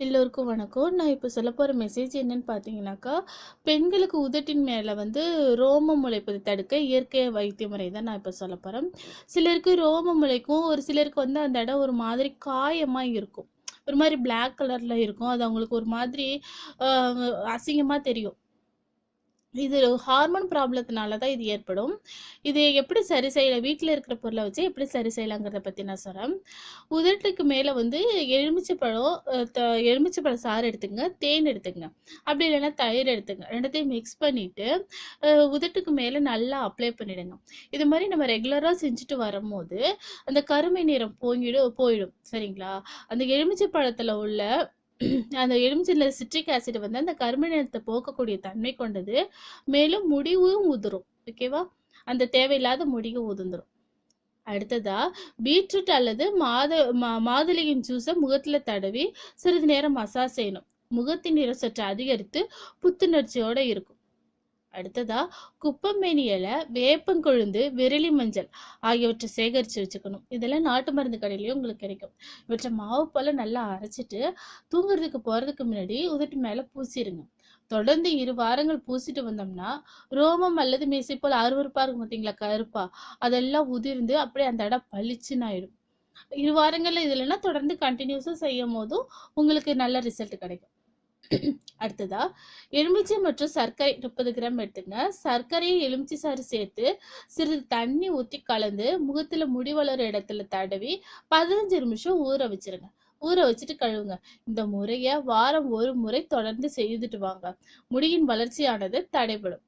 எல்லோருக்கும் வணக்கம். நான் இப்போ சொல்ல போகிற மெசேஜ் என்னன்னு பார்த்தீங்கன்னாக்கா, பெண்களுக்கு உதட்டின் மேலே வந்து ரோமம் முளைப்பதை தடுக்க இயற்கை வைத்திய முறை தான் நான் இப்போ சொல்ல போகிறேன் சிலருக்கு ரோமம் முளைக்கும். ஒரு சிலருக்கு வந்து அந்த இடம் ஒரு மாதிரி காயமாக இருக்கும். ஒரு மாதிரி பிளாக் கலரில் இருக்கும். அது அவங்களுக்கு ஒரு மாதிரி அசிங்கமாக தெரியும். இது ஹார்மோன் ப்ராப்ளத்தினால தான் இது ஏற்படும். இது எப்படி சரி செய்யலாம்? வீட்டில் இருக்கிற பொருளை வச்சு எப்படி சரி செய்யலாங்கிறத பற்றி நான் சொல்கிறேன் உதட்டுக்கு மேலே வந்து எலுமிச்சைப்பழம் த எலுமிச்சை சாறு எடுத்துங்க தேன் எடுத்துங்க அப்படி இல்லைன்னா தயிர் எடுத்துக்கங்க. ரெண்டத்தையும் மிக்ஸ் பண்ணிவிட்டு உதட்டுக்கு மேலே நல்லா அப்ளை பண்ணிவிடுங்க இது மாதிரி நம்ம ரெகுலராக செஞ்சுட்டு வரும்போது, அந்த கருமை நிறம் போங்கிடும் போயிடும். சரிங்களா? அந்த எலுமிச்சை பழத்தில் உள்ள அந்த எலுமிச்சில சிட்ரிக் ஆசிட் வந்து அந்த கருமை நிறத்தை போக்கக்கூடிய தன்மை கொண்டது. மேலும் முடிவும் உதிரும். ஓகேவா? அந்த தேவையில்லாத முடியும் உதிர்ந்துடும் அடுத்ததா பீட்ரூட் அல்லது மாத மா மாதுளையின் ஜூஸை முகத்துல தடவி சிறிது நேரம் மசாஜ் செய்யணும். முகத்தின் நிற சற்று அதிகரித்து புத்துணர்ச்சியோட இருக்கும். அடுத்ததா குப்பமேனி இலை, வேப்பங்கொழுந்து, விரலி மஞ்சள் ஆகியவற்றை சேகரித்து வச்சுக்கணும். இதெல்லாம் நாட்டு மருந்து கடையிலையும் உங்களுக்கு கிடைக்கும். இவற்றை மாவு போல நல்லா அரைச்சிட்டு தூங்குறதுக்கு போகிறதுக்கு முன்னாடி உதட்டு மேலே பூசிடுங்க தொடர்ந்து இரு வாரங்கள் பூசிட்டு வந்தோம்னா, ரோமம் அல்லது மீசை போல் அருவருப்பா இருக்கும் பார்த்தீங்களா? கருப்பா, அதெல்லாம் உதிர்ந்து அப்படியே அந்த இடம் பளிச்சுன்னு ஆயிடும். இரு வாரங்கள்ல இது இல்லைன்னா தொடர்ந்து செய்யும் போதும் உங்களுக்கு நல்ல ரிசல்ட் கிடைக்கும். அடுத்ததா எலுமிச்சை மற்றும் சர்க்கரை 30 கிராம் எடுத்துக்கங்க. சர்க்கரையை எலுமிச்சை சாறு சேர்த்து சிறிது தண்ணி ஊற்றி கலந்து முகத்தில் முடி வளரும் இடத்துல தடவி 15 நிமிஷம் ஊற வச்சிருங்க. ஊற வச்சுட்டு கழுவுங்க. இந்த முறையை வாரம் ஒரு முறை தொடர்ந்து செய்துட்டு வாங்க. முடியின் வளர்ச்சியானது தடைபடும்.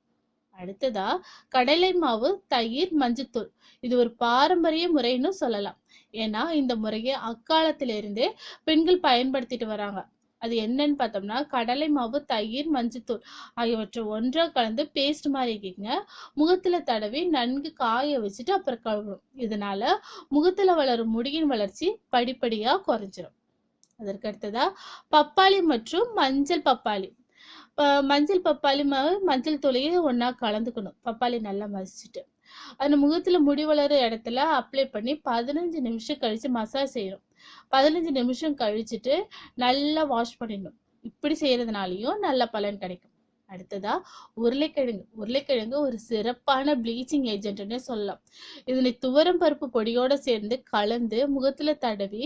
அடுத்ததா கடலை மாவு, தயிர், மஞ்சத்தூள் இது ஒரு பாரம்பரிய முறைன்னு சொல்லலாம். ஏன்னா இந்த முறையை அக்காலத்திலிருந்தே பெண்கள் பயன்படுத்திட்டு வராங்க. அது என்னன்னு பார்த்தோம்னா, கடலை மாவு, தயிர், மஞ்சத்தூள் ஆகியவற்றை ஒன்றாக கலந்து பேஸ்ட் மாதிரி ஆக்கிக்கங்க. முகத்துல தடவி நன்கு காய வச்சுட்டு அப்புறம் கழுவணும். இதனால முகத்துல வளரும் முடியின் வளர்ச்சி படிப்படியா குறைஞ்சிரும். அதற்கு அடுத்ததா பப்பாளி மற்றும் மஞ்சள் பப்பாளி. மஞ்சள் பப்பாளி மாவு, மஞ்சள் தூளையே ஒன்றா கலந்துக்கணும். பப்பாளி நல்லா மசிச்சுட்டு. அந்த முகத்தில் முடி வளரும் இடத்துல அப்ளை பண்ணி 15 நிமிஷம் கழிச்சு மசாஜ் செய்யணும். 15 நிமிஷம் கழிச்சுட்டு நல்லா வாஷ் பண்ணிடணும். இப்படி செய்யறதுனாலயும் நல்ல பலன் கிடைக்கும். அடுத்ததா உருளைக்கிழங்கு. உருளைக்கிழங்கு ஒரு சிறப்பான ப்ளீச்சிங் ஏஜென்ட்னே சொல்லலாம். இதனை துவரம் பருப்பு பொடியோட சேர்ந்து கலந்து முகத்துல தடவி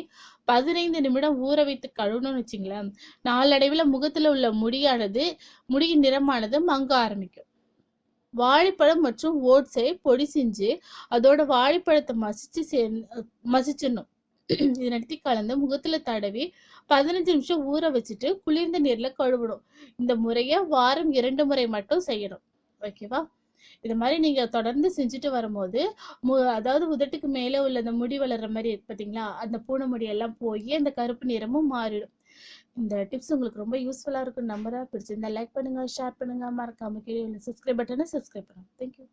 15 நிமிடம் ஊற வைத்து கழுவணும்னு வச்சுங்களேன், நாளடைவில் முகத்துல உள்ள முடியானது முடியின் நிறமானது மங்க ஆரம்பிக்கும். வாழைப்பழம் மற்றும் ஓட்ஸை பொடி செஞ்சு, அதோட வாழைப்பழத்தை மசிச்சு சேர் மசிச்சிடணும். இதனடுத்து கலந்து முகத்துல தடவி 15 நிமிஷம் ஊற வச்சுட்டு குளிர்ந்த நீர்ல கழுவணும். இந்த முறைய வாரம் இரண்டு முறை மட்டும் செய்யணும். ஓகேவா? இது மாதிரி நீங்க தொடர்ந்து செஞ்சுட்டு வரும்போது, மு அதாவது உதட்டுக்கு மேல உள்ள அந்த முடி வளர்ற மாதிரி இருக்கு பார்த்தீங்களா? அந்த பூனை முடி எல்லாம் போயி அந்த கருப்பு நிறமும் மாறிடும். இந்த டிப்ஸ் உங்களுக்கு ரொம்ப யூஸ்ஃபுல்லா இருக்கும் நம்பரா பிடிச்சிருந்தா லைக் பண்ணுங்க, ஷேர் பண்ணுங்க. மறக்காம கீழ சப்ஸ்கிரைப் பட்டனை சப்ஸ்கிரைப் பண்ணுங்க. Thank you.